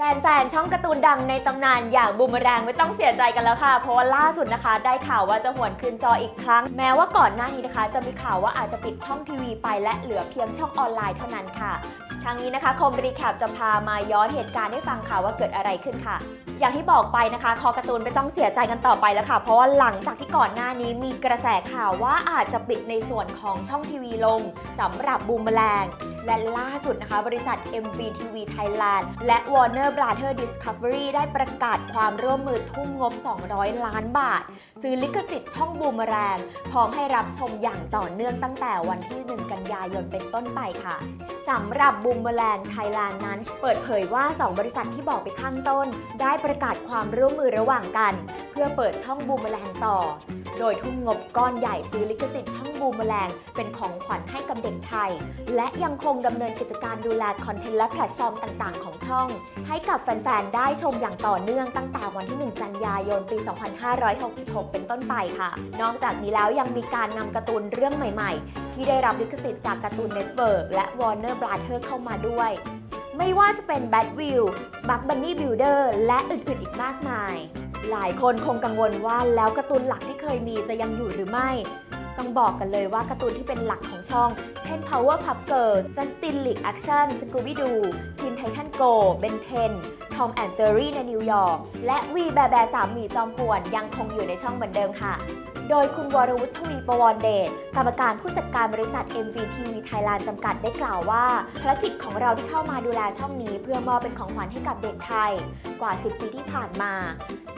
แฟนๆ ช่องการ์ตูนดังในตำนานอย่างบูมแรงไม่ต้องเสียใจกันแล้วค่ะ เพราะว่าล่าสุดนะคะ ได้ข่าวว่าจะหวนคืนจออีกครั้ง แม้ว่าก่อนหน้านี้นะคะ จะมีข่าวว่าอาจจะปิดช่องทีวีไปและเหลือเพียงช่องออนไลน์เท่านั้นค่ะ ทางนี้นะคะคมรีแคปจะพามาย้อนเหตุการณ์ให้ฟังค่ะว่าเกิดอะไรขึ้นค่ะ อย่างที่บอกไปนะคะ คอการ์ตูนไม่ต้องเสียใจกันต่อไปแล้วค่ะ เพราะว่าหลังจากที่ก่อนหน้านี้มีกระแสข่าวว่าอาจจะปิดในส่วนของช่องทีวีลงสำหรับบูมแมลง และล่าสุดนะคะ บริษัท MVTV Thailand และ Warner Brother Discovery ได้ประกาศความร่วมมือทุ่มงบ 200 ล้านบาท ซื้อลิขสิทธิ์ช่องบูมแมลงพร้อมให้รับชมอย่างต่อเนื่องตั้งแต่วันที่ 1 กันยายนเป็นต้นไปค่ะสำหรับบูมเมแลงไทยแลนด์นั้น เปิดเผยว่า 2 บริษัทที่บอกไปข้างต้น ได้ประกาศความร่วมมือระหว่างกัน เพื่อเปิดช่องบูมเมแลงต่อ โดยทุ่มงบก้อนใหญ่ซื้อลิขสิทธิ์ช่องบูมเมแลงเป็นของขวัญให้กับเด็กไทย และยังคงดำเนินกิจการดูแลคอนเทนต์และแพลตฟอร์มต่าง ๆ ของช่อง ให้กับแฟน ๆ ได้ชมอย่างต่อเนื่องตั้งแต่วันที่ 1 กันยายนปี 2566 เป็นต้นไปค่ะ นอกจากนี้แล้วยังมีการนำการ์ตูนเรื่องใหม่ ๆ ที่ได้รับลิขสิทธิ์จากการ์ตูนเน็ตเวิร์กและ Warner Brother เข้ามาด้วย ไม่ว่าจะเป็น Bad Wheel Bug Bunny Builder และอื่นๆอีกมากมาย หลายคนคงกังวลว่าแล้วการ์ตูนหลักที่เคยมีจะยังอยู่หรือไม่ ต้องบอกกันเลยว่าการ์ตูนที่เป็นหลักของช่อง เช่น Power Pup Girls Justin League Action Scooby Doo Teen Titan Go Ben 10 Tom and Jerry ในนิวยอร์กและ V แบแบสามหมีจอมป่วนยังคงอยู่ในช่องเหมือนเดิมค่ะ โดยคุณวรวุฒิทวีประวรเดชกรรมการผู้จัดการบริษัท MVTV Thailand จำกัดได้กล่าวว่าภารกิจของเราที่เข้ามาดูแลช่องนี้ เพื่อมอบเป็นของขวัญให้กับเด็กไทย กว่า 10 ปีที่ผ่านมา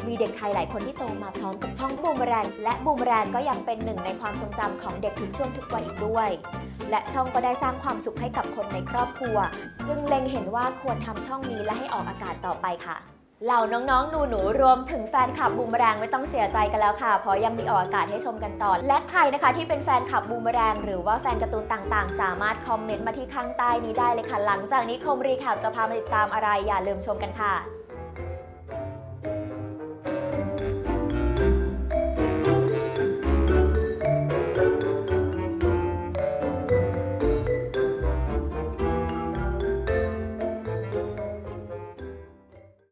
มีเด็กไทยหลายคนที่โตมาพร้อมกับช่องบูมแรงและบูมแรงก็ยังเป็นหนึ่งในความทรงจำของเด็กทุกช่วงทุกวัยอีกด้วย และช่องก็ได้สร้างความสุขให้กับคนในครอบครัว จึงเล็งเห็นว่าควรทำช่องนี้และให้ออกอากาศต่อไปค่ะ เหล่าน้องๆ หนูๆ รวมถึงแฟนคลับบูมแรงไม่ต้องเสียใจกันแล้วค่ะ เพราะยังมีออกอากาศให้ชมกันต่อ และใครนะคะที่เป็นแฟนคลับบูมแรงหรือว่าแฟนการ์ตูนต่างๆ สามารถคอมเมนต์มาที่ข้างใต้นี้ได้เลยค่ะ หลังจากนี้คมรีแคปจะพามาติดตามอะไรอย่าลืมชมกันค่ะ